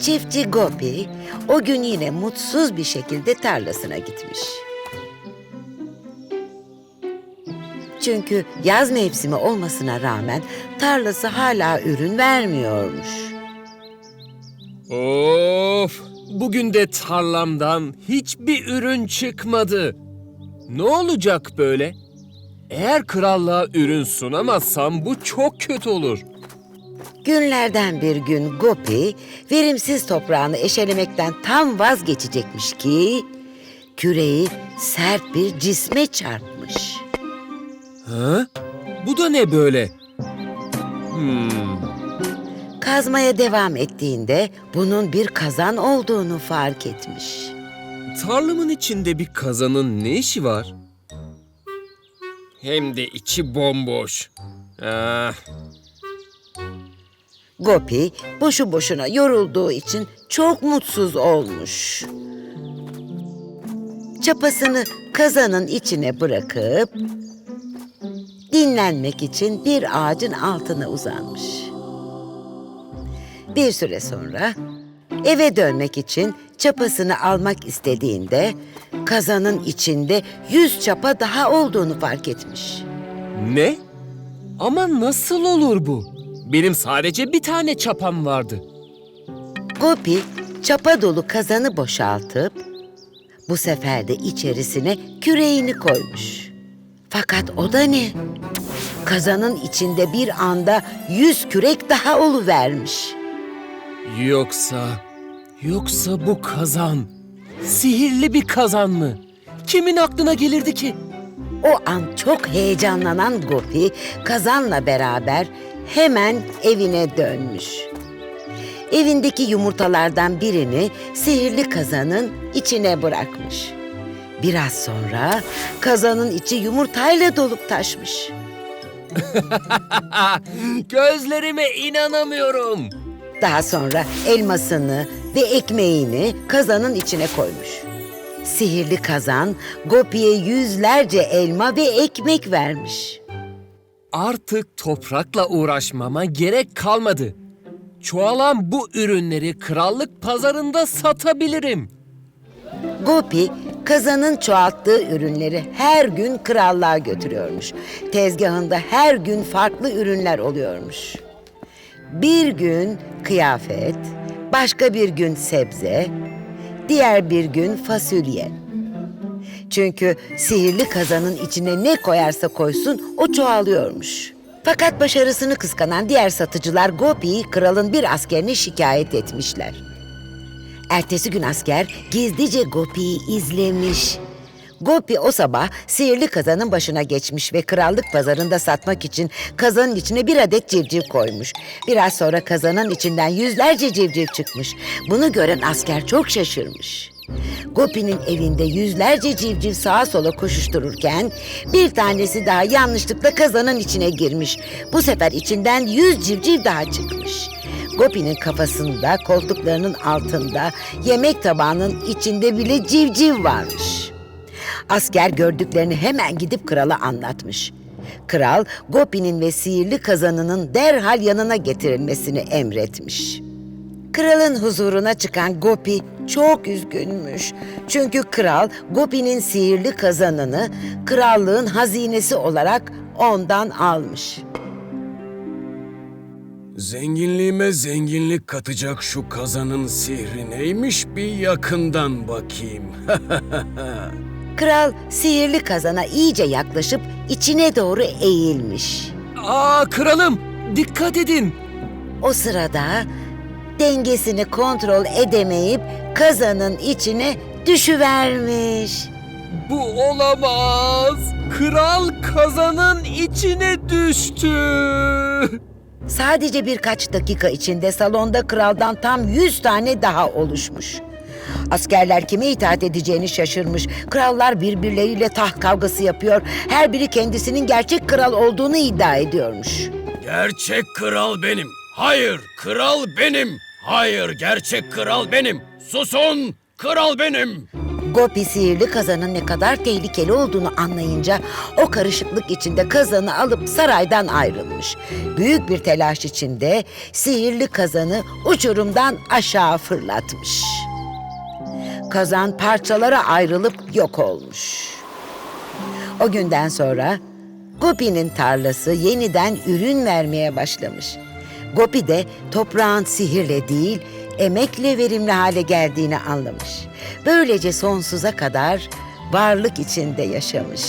Çiftçi Gopi o gün yine mutsuz bir şekilde tarlasına gitmiş. Çünkü yaz mevsimi olmasına rağmen tarlası hala ürün vermiyormuş. Of! Bugün de tarlamdan hiçbir ürün çıkmadı. Ne olacak böyle? Eğer krallığa ürün sunamazsam bu çok kötü olur. Günlerden bir gün Gopi verimsiz toprağını eşelemekten tam vazgeçecekmiş ki küreği sert bir cisme çarpmış. Ha? Bu da ne böyle? Hmm. Kazmaya devam ettiğinde bunun bir kazan olduğunu fark etmiş. Tarlamın içinde bir kazanın ne işi var? Hem de içi bomboş. Ah, Gopi boşu boşuna yorulduğu için çok mutsuz olmuş. Çapasını kazanın içine bırakıp dinlenmek için bir ağacın altına uzanmış. Bir süre sonra eve dönmek için çapasını almak istediğinde kazanın içinde yüz çapa daha olduğunu fark etmiş. ne? Ama nasıl olur bu? Benim sadece bir tane çapam vardı. Gopi çapa dolu kazanı boşaltıp bu sefer de içerisine küreğini koymuş. Fakat o da ne? Kazanın içinde bir anda yüz kürek daha oluvermiş. Yoksa, yoksa bu kazan sihirli bir kazan mı? Kimin aklına gelirdi ki? O an çok heyecanlanan Gopi kazanla beraber hemen evine dönmüş. Evindeki yumurtalardan birini sihirli kazanın içine bırakmış. Biraz sonra kazanın içi yumurtayla dolup taşmış. Gözlerime inanamıyorum. Daha sonra elmasını ve ekmeğini kazanın içine koymuş. Sihirli kazan Gopi'ye yüzlerce elma ve ekmek vermiş. Artık toprakla uğraşmama gerek kalmadı. Çoğalan bu ürünleri krallık pazarında satabilirim. Gopi kazanın çoğalttığı ürünleri her gün krallığa götürüyormuş. Tezgahında her gün farklı ürünler oluyormuş. Bir gün kıyafet, başka bir gün sebze, diğer bir gün fasulye. Çünkü sihirli kazanın içine ne koyarsa koysun o çoğalıyormuş. Fakat başarısını kıskanan diğer satıcılar Gopi'yi kralın bir askerine şikayet etmişler. Ertesi gün asker gizlice Gopi'yi izlemiş. Gopi o sabah sihirli kazanın başına geçmiş ve krallık pazarında satmak için kazanın içine bir adet civciv koymuş. Biraz sonra kazanın içinden yüzlerce civciv çıkmış. Bunu gören asker çok şaşırmış. Gopi'nin elinde yüzlerce civciv sağa sola koşuştururken bir tanesi daha yanlışlıkla kazanın içine girmiş. Bu sefer içinden yüz civciv daha çıkmış. Gopi'nin kafasında, koltuklarının altında, yemek tabağının içinde bile civciv varmış. Asker gördüklerini hemen gidip krala anlatmış. Kral, Gopi'nin ve sihirli kazanının derhal yanına getirilmesini emretmiş. Kralın huzuruna çıkan Gopi çok üzgünmüş. Çünkü kral Gopi'nin sihirli kazanını krallığın hazinesi olarak ondan almış. Zenginliğime zenginlik katacak şu kazanın sihri neymiş bir yakından bakayım. Kral sihirli kazana iyice yaklaşıp içine doğru eğilmiş. Aa kralım, dikkat edin. O sırada dengesini kontrol edemeyip kazanın içine düşüvermiş. Bu olamaz. Kral kazanın içine düştü. Sadece birkaç dakika içinde salonda kraldan tam yüz tane daha oluşmuş. Askerler kime itaat edeceğini şaşırmış. Krallar birbirleriyle taht kavgası yapıyor. Her biri kendisinin gerçek kral olduğunu iddia ediyormuş. gerçek kral benim. Hayır, kral benim. Hayır, gerçek kral benim. Susun, kral benim. Gopi sihirli kazanın ne kadar tehlikeli olduğunu anlayınca o karışıklık içinde kazanı alıp saraydan ayrılmış. Büyük bir telaş içinde sihirli kazanı uçurumdan aşağı fırlatmış. Kazan parçalara ayrılıp yok olmuş. O günden sonra Gopi'nin tarlası yeniden ürün vermeye başlamış. Gopi de toprağın sihirle değil, emekle verimli hale geldiğini anlamış. Böylece sonsuza kadar varlık içinde yaşamış.